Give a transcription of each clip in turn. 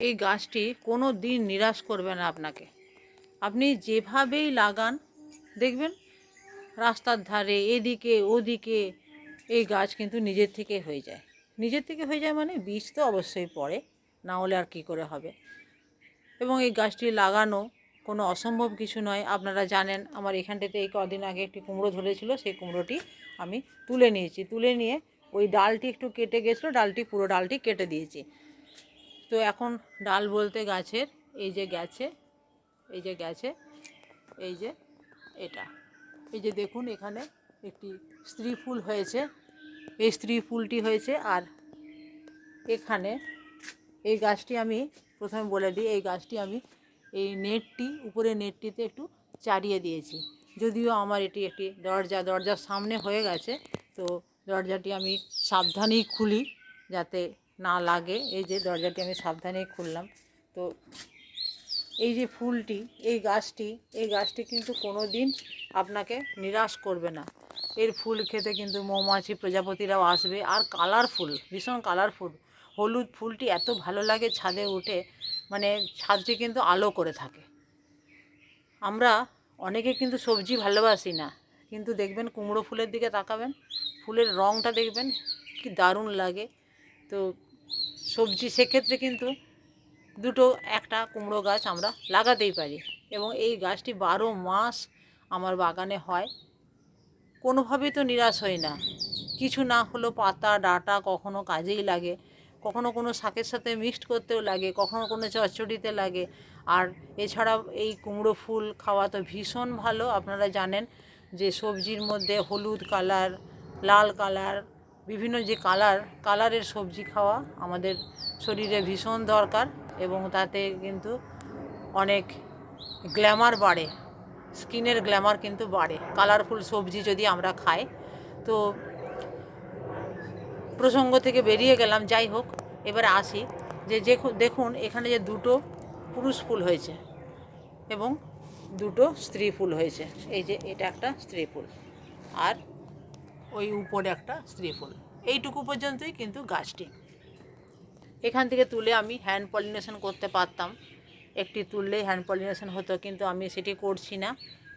এই গাছটি কোনো দিন নিরাশ করবে না আপনাকে। আপনি যেভাবেই লাগান, দেখবেন রাস্তার ধারে এদিকে ওদিকে এই গাছ কিন্তু নিজের থেকে হয়ে যায়। নিজের থেকে হয়ে যায় মানে বীজ তো অবশ্যই পড়ে, না হলে আর কী করে হবে? এবং এই গাছটি লাগানো কোনো অসম্ভব কিছু নয়। আপনারা জানেন, আমার এখানটাতে এই কদিন আগে একটি কুমড়ো ধরেছিল, সেই কুমড়োটি আমি তুলে নিয়েছি। তুলে নিয়ে ওই ডালটি একটু কেটে গেছিল, ডালটি, পুরো ডালটি কেটে দিয়েছি। তো এখন ডাল বলতে গাছের, এই যে গেছে, এই যে গেছে, এই যে এটা। এই যে দেখুন, এখানে একটি স্ত্রী ফুল হয়েছে, এই স্ত্রী ফুলটি হয়েছে আর এখানে এই গাছটি আমি প্রথমে বলে দিই, এই গাছটি আমি এই নেটটি উপরে নেটটিতে একটু চারিয়ে দিয়েছি। যদিও আমার এটি একটি দরজা, দরজার সামনে হয়ে গেছে, তো দরজাটি আমি সাবধানেই খুলি যাতে না লাগে। এই যে দরজাটি আমি সাবধানেই খুললাম। তো এই যে ফুলটি, এই গাছটি এই গাছটি কিন্তু কোনো দিন আপনাকে নিরাশ করবে না। এর ফুল খেতে কিন্তু মৌমাছি প্রজাপতিরাও আসবে। আর কালারফুল, ভীষণ কালারফুল। হলুদ ফুলটি এত ভালো লাগে ছাদে উঠে মানে ছাদটি কিন্তু আলো করে থাকে। আমরা অনেকে কিন্তু সবজি ভালোবাসি না, কিন্তু দেখবেন কুমড়ো ফুলের দিকে তাকাবেন, ফুলের রঙটা দেখবেন কি দারুণ লাগে। তো সবজি, সেক্ষেত্রে কিন্তু দুটো একটা কুমড়ো গাছ আমরা লাগাতেই পারি এবং এই গাছটি বারো মাস আমার বাগানে হয়। কোনোভাবেই তো নিরাশ হই না। কিছু না হলেও পাতা, ডাঁটা কখনো কাজেই লাগে, কখনো কোনো শাকের সাথে মিক্সড করতেও লাগে, কখনো কোনো চচ্চড়িতে লাগে। আর এছাড়া এই কুমড়ো ফুল খাওয়া তো ভীষণ ভালো। আপনারা জানেন যে সবজির মধ্যে হলুদ কালার, লাল কালার বিভিন্ন যে কালার, কালারের সবজি খাওয়া আমাদের শরীরে ভীষণ দরকার এবং তাতে কিন্তু অনেক গ্ল্যামার বাড়ে, স্কিনের গ্ল্যামার কিন্তু বাড়ে। কালারফুল সবজি যদি আমরা খাই, তো প্রসঙ্গ থেকে বেরিয়ে গেলাম, যাই হোক, এবারে আসি যে দেখুন, এখানে যে দুটো পুরুষ ফুল হয়েছে এবং দুটো স্ত্রী ফুল হয়েছে। এই যে এটা একটা স্ত্রী ফুল। আর ওই উপরে একটা স্ত্রী ফুল এইটুকু পর্যন্তই কিন্তু গাছটি। এখান থেকে তুলে আমি হ্যান্ড পলিনেশন করতে পারতাম। একটি তুললেই হ্যান্ড পলিনেশন হতো, কিন্তু আমি সেটি করছি না।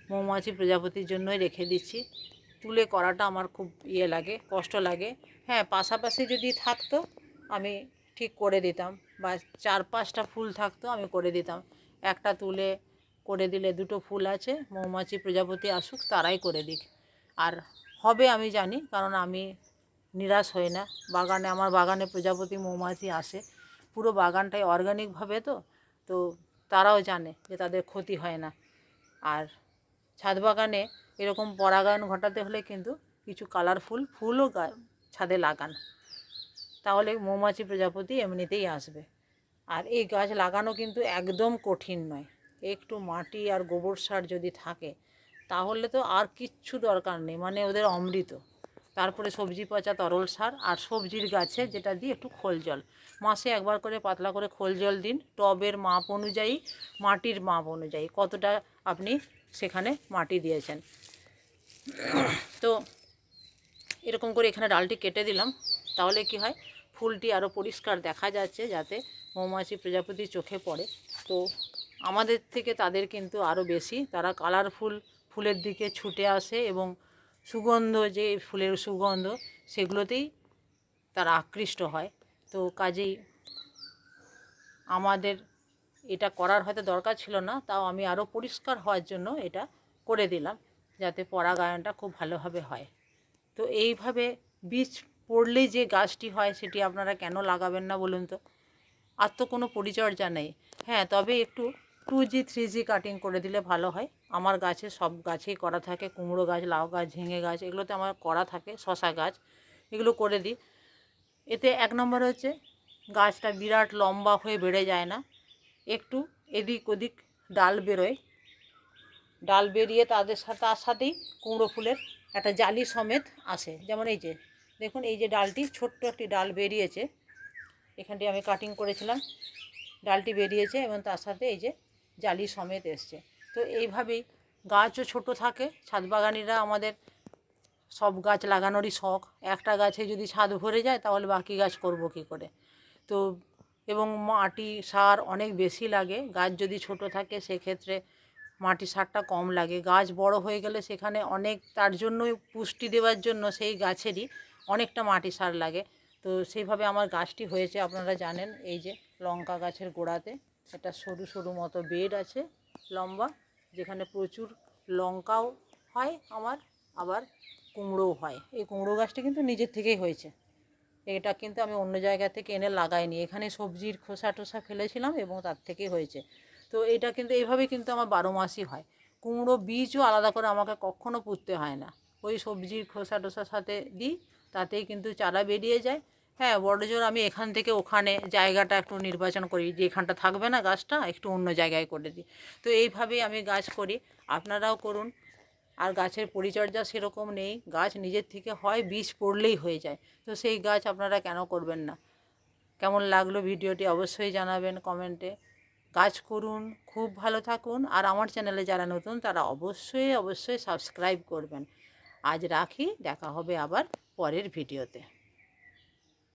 মৌমাছি প্রজাপতির জন্যই রেখে দিচ্ছি। তুলে করাটা আমার খুব ইয়ে লাগে, কষ্ট লাগে। হ্যাঁ পাশাপাশি যদি থাকতো, আমি ঠিক করে দিতাম বা চার পাঁচটা ফুল থাকতো, আমি করে দিতাম। একটা তুলে করে দিলে দুটো ফুল আছে, মৌমাছি প্রজাপতি আসুক, তারাই করে দিক। আর হবে আমি জানি, কারণ আমি নিরাশ হই না। বাগানে, আমার বাগানে প্রজাপতি মৌমাছি আসে। পুরো বাগানটাই অর্গানিকভাবে তো তো তারাও জানে যে তাদের ক্ষতি হয় না। আর ছাদ বাগানে এরকম পরাগায়ন ঘটাতে হলে কিন্তু কিছু কালারফুল ফুলও ছাদে লাগান। তাহলে মৌমাছি প্রজাপতি এমনিতেই আসবে। আর এই গাছ লাগানো কিন্তু একদম কঠিন নয়। একটু মাটি আর গোবর সার যদি থাকে তাহলে তো আর কিচ্ছু দরকার নেই। মানে ওদের অমৃত। তারপরে সবজি পচা তরল সার আর সবজির গাছে যেটা দিই একটু খোল জল। মাসে একবার করে পাতলা করে খোল জল দিন। টবের মাপ অনুযায়ী, মাটির মাপ অনুযায়ী কতটা আপনি সেখানে মাটি দিয়েছেন। তো এরকম করে এখানে ডালটি কেটে দিলাম। তাহলে কি হয়? ফুলটি আরও পরিষ্কার দেখা যাচ্ছে যাতে মৌমাছি প্রজাপতি চোখে পড়ে। তো আমাদের থেকে তাদের কিন্তু আরও বেশি। তারা কালারফুল ফুলের দিকে ছুটে আসে এবং সুগন্ধ যে ফুলের সুগন্ধ, সেগুলোতেই তারা আকৃষ্ট হয়। তো কাজেই আমাদের এটা করার হয়তো দরকার ছিল না, তাও আমি আরও পরিষ্কার হওয়ার জন্য এটা করে দিলাম, যাতে পরাগায়নটা খুব ভালোভাবে হয়। তো এইভাবে বীজ পড়লেই যে গাছটি হয়, সেটি আপনারা কেন লাগাবেন না বলুন তো? আর তো কোনো পরিচর্যা নেই। হ্যাঁ তবে একটু two G, three G cutting করে দিলে ভালো হয়। আমার গাছে সব গাছেই করা থাকে, কুমড়ো গাছ, লাউ গাছ, ঝিঙে গাছ, এগুলোতে আমার করা থাকে, শশা গাছ, এগুলো করে দিই। এতে এক নম্বর হচ্ছে গাছটা বিরাট লম্বা হয়ে বেড়ে যায় না, একটু এদিক ওদিক ডাল বেরোয়। ডাল বেরিয়ে তাদের সাথে তার সাথেই কুমড়ো ফুলের একটা জালি সমেত আসে। যেমন এই যে, দেখুন এই যে ডালটি ছোট্ট একটি ডাল বেরিয়েছে। এখানটি আমি কাটিং করেছিলাম। ডালটি বেরিয়েছে এবং তার সাথে এই যে জালি সমেত এসছে। তো এইভাবেই গাছও ছোট থাকে ছাদ বাগানিরা আমাদের সব গাছ লাগানোরই শখ। একটা গাছে যদি ছাদ ভরে যায় তাহলে বাকি গাছ করব কী করে? তো এবং মাটি সার অনেক বেশি লাগে, গাছ যদি ছোট থাকে সেক্ষেত্রে মাটি সারটা কম লাগে। গাছ বড় হয়ে গেলে সেখানে অনেক, তার জন্যই পুষ্টি দেওয়ার জন্য সেই গাছেরই অনেকটা মাটি সার লাগে। তো সেইভাবে আমার গাছটি হয়েছে, আপনারা জানেন, এই যে লঙ্কা গাছের গোড়াতে। একটা সরু সরু মতো বেড আছে, লম্বা, যেখানে প্রচুর লঙ্কাও হয় আমার, আবার কুমড়োও হয়। এই কুমড়ো গাছটা কিন্তু নিজের থেকেই হয়েছে। এটা কিন্তু আমি অন্য জায়গা থেকে এনে লাগাইনি। এখানে সবজির খোসা টোসা ফেলেছিলাম এবং তার থেকেই হয়েছে। তো এটা কিন্তু এইভাবেই কিন্তু আমার বারো মাসই হয়। কুমড়ো বীজও আলাদা করে আমাকে কখনো পুঁততে হয় না। ওই সবজির খোসা টোসার সাথে দিই, তাতেই কিন্তু চারা বেরিয়ে যায়। হ্যাঁ বড় জোর আমি এখান থেকে ওখানে জায়গাটা একটু নির্বাচন করি যে এখানটা থাকবে না গাছটা একটু অন্য জায়গায় করে দিই। তো এইভাবেই আমি গাছ করি, আপনারাও করুন। আর গাছের পরিচর্যা সেরকম নেই, গাছ নিজের থেকে হয়, বীজ পড়লেই হয়ে যায়। তো সেই গাছ আপনারা কেন করবেন না? কেমন লাগল ভিডিওটি অবশ্যই জানাবেন কমেন্টে। কাজ করুন, খুব ভালো থাকুন। আর আমার চ্যানেলে যারা নতুন, তারা অবশ্যই অবশ্যই সাবস্ক্রাইব করবেন। আজ রাখি, দেখা হবে আবার পরের ভিডিওতে।